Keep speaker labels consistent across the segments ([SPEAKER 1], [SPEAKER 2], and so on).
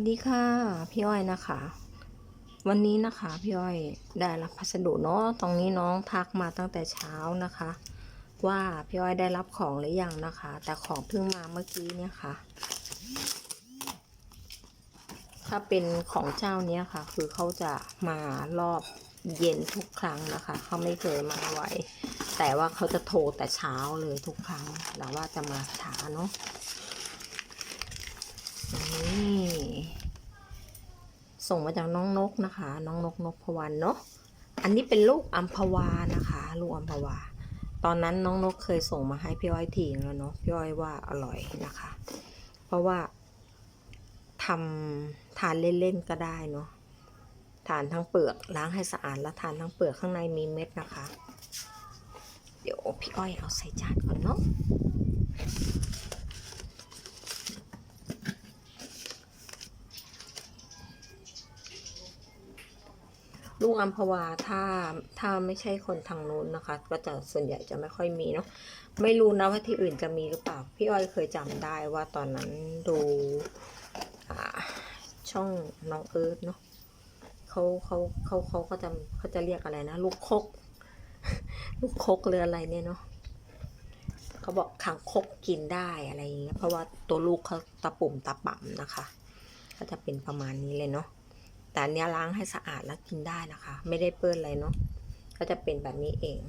[SPEAKER 1] สดีค่ะ พี่อ้อยนะคะ วันนี้นะคะพี่อ้อยได้รับพัสดุเนาะตรงนี้น้องทักมาตั้งแต่เช้านะคะ ว่าพี่อ้อยได้รับของหรือยังนะคะ แต่ของเพิ่งมาเมื่อกี้เนี่ยค่ะ ถ้าเป็นของเจ้าเนี้ยค่ะ คือเขาจะมารอบเย็นทุกครั้งนะคะเขาไม่เคยมาไวแต่ว่าเขาจะโทรแต่เช้าเลยทุกครั้งแต่ว่าจะมาช้าเนาะ นี่ ส่งมาจากน้องนกนะคะ น้องนกนกพวันเนาะอันนี้เป็นลูกอัมพวานะคะ ลูกอัมพวา ตอนนั้นน้องนกเคยส่งมาให้พี่อ้อยทีแล้วเนาะพี่อ้อยว่าอร่อยนะคะ เพราะว่าทำทานเล่นๆก็ได้เนาะทานทั้งเปลือกล้างให้สะอาดแล้วทานทั้งเปลือกข้างในมีเม็ดนะคะ เดี๋ยวพี่อ้อยเอาใส่จานก่อนเนาะ ลูกอัมพวาถ้าถ้าไม่ใช่คนทางนู้นนะคะ ก็จะส่วนใหญ่จะไม่ค่อยมีเนาะไม่รู้นะว่าที่อื่นจะมีหรือเปล่า พี่อ้อยเคยจำได้ว่าตอนนั้นดูช่องน้องเอิร์ธเนาะเขาเขาเขาเขาก็จะเขาจะเรียกอะไรนะ ลูกคก ลูกคกหรืออะไรเนี่ยเนาะเขาบอกขังคกกินได้อะไรอย่างเงี้ยเพราะว่าตัวลูกเขาตะปุ่มตะป่ำนะคะ ก็จะเป็นประมาณนี้เลยเนาะ แต่อันเนี้ยล้างให้สะอาดแล้วกินได้นะคะ ไม่ได้เปื้อนอะไรเนาะก็จะเป็นแบบนี้เอง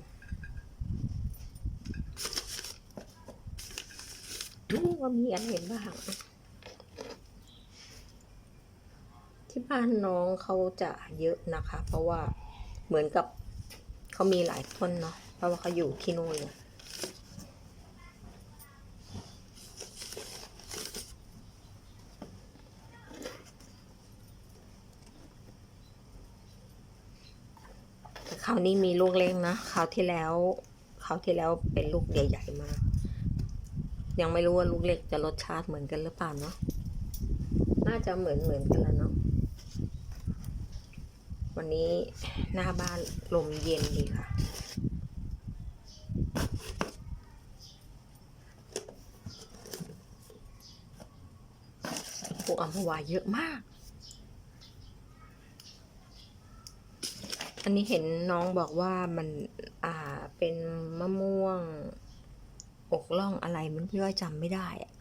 [SPEAKER 1] ดูว่ามีอะไรบ้างที่บ้านน้องเขาจะเยอะนะคะ เพราะว่าเหมือนกับเขามีหลายต้นเนาะเพราะว่าเขาอยู่ที่นู่นเลย คราวนี้มีลูกเล็กนะคราวที่แล้วคราวที่แล้วเป็นลูกใหญ่ๆมา ยังไม่รู้ว่าลูกเล็กจะรสชาติเหมือนกันหรือเปล่าเนาะน่าจะเหมือนเหมือนกันแล้วเนาะวันนี้หน้าบ้านลมเย็นดีค่ะพวกอัมพวาเยอะมาก อันนี้เห็นน้องบอกว่ามันอ่าเป็นมะม่วงอกล่องอะไรมันพี่ว่าจำไม่ได้อะ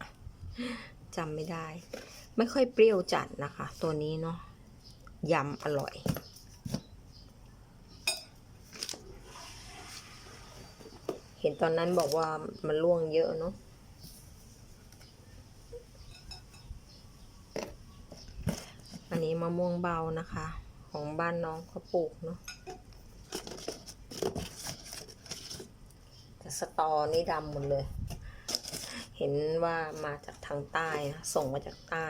[SPEAKER 1] จำไม่ได้ ไม่ค่อยเปรี้ยวจัดนะคะ ตัวนี้เนาะยำอร่อยเห็นตอนนั้นบอกว่ามันร่วงเยอะเนาะ อันนี้มะม่วงเบานะคะ ของบ้านน้องเขาปลูกเนาะแต่สตอนี่ดำหมดเลย เห็นว่ามาจากทางใต้นะส่งมาจากใต้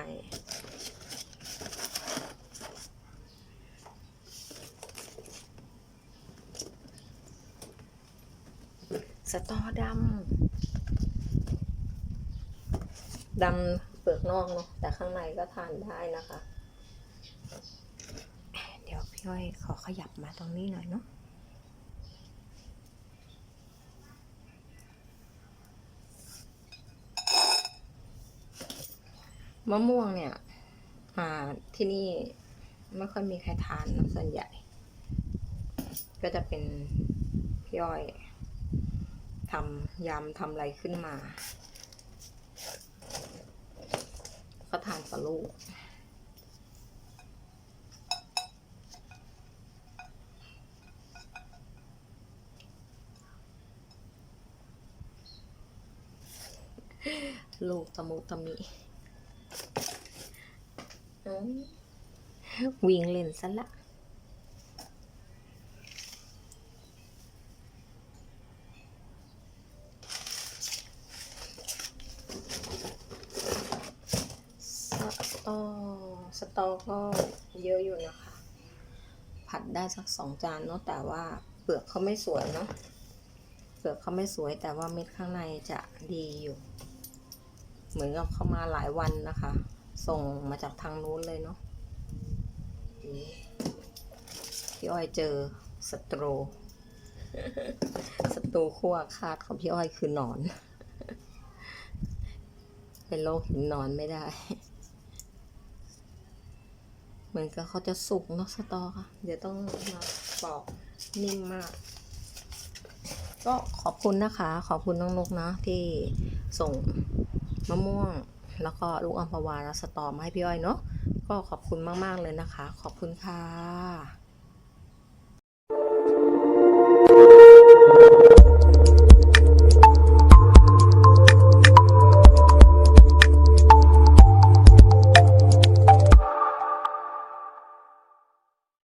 [SPEAKER 1] สตอดำ ดำเปลือกนอกเนาะแต่ข้างในก็ทานได้นะคะ พี่อ้อยขอขยับมาตรงนี้หน่อยเนาะมะม่วงเนี่ยอ่าที่นี่ไม่ค่อยมีใครทานนะส่วนใหญ่ ก็จะเป็นพี่อ้อยทำยำทำอะไรขึ้นมา ก็ทานปลาลูก ลูกตะมุตะมิวิ่งเล่นซะละสตอสตอก็เยอะอยู่นะคะ ผัดได้สักสองจานเนาะแต่ว่าเปลือกเขาไม่สวยเนาะเปลือกเขาไม่สวยแต่ว่าเม็ดข้างในจะดีอยู่ เหมือนกับเขามาหลายวันนะคะ ส่งมาจากทางนู้นเลยเนาะพี่อ้อยเจอศัตรูศัตรูขั้วคาดของพี่อ้อยคือหนอน เป็นโรคหินนอนไม่ได้ เหมือนกับเขาจะสุกเนาะสตอค่ะ เดี๋ยวต้องมาปอกนิ่มมาก ก็ขอบคุณนะคะ ขอบคุณน้องนกนะที่ส่ง มะม่วง แล้วก็ลูกอัมพวาและสตอมาให้พี่อ้อยเนาะก็ขอบคุณมาก ๆ เลยนะคะ ขอบคุณค่ะ